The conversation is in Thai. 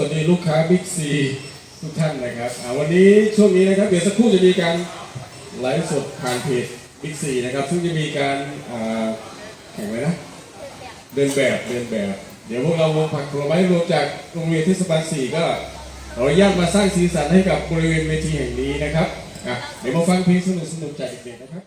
วัสดีลูกค้าบิ๊กซีทุกท่านนะครับวันนี้ช่วงนี้นะครับเดี๋ยวสักครู่จะมีการไลฟ์สดผ่านเพจบิ๊กซีนะครับ ซึ่งจะมีการแข่งอะไรนะ เดินแบบเดินแบบ เดี๋ยวพวกเราวงผักผลไม้รวมจากโรงเรียนเทศบาลสี่ก็ขออนุญาตมาสร้างสีสันให้กับบริเวณเวทีแห่งนี้นะครับเดี๋ยวมาฟังเพลงสนุกๆจากเด็กๆนะครับ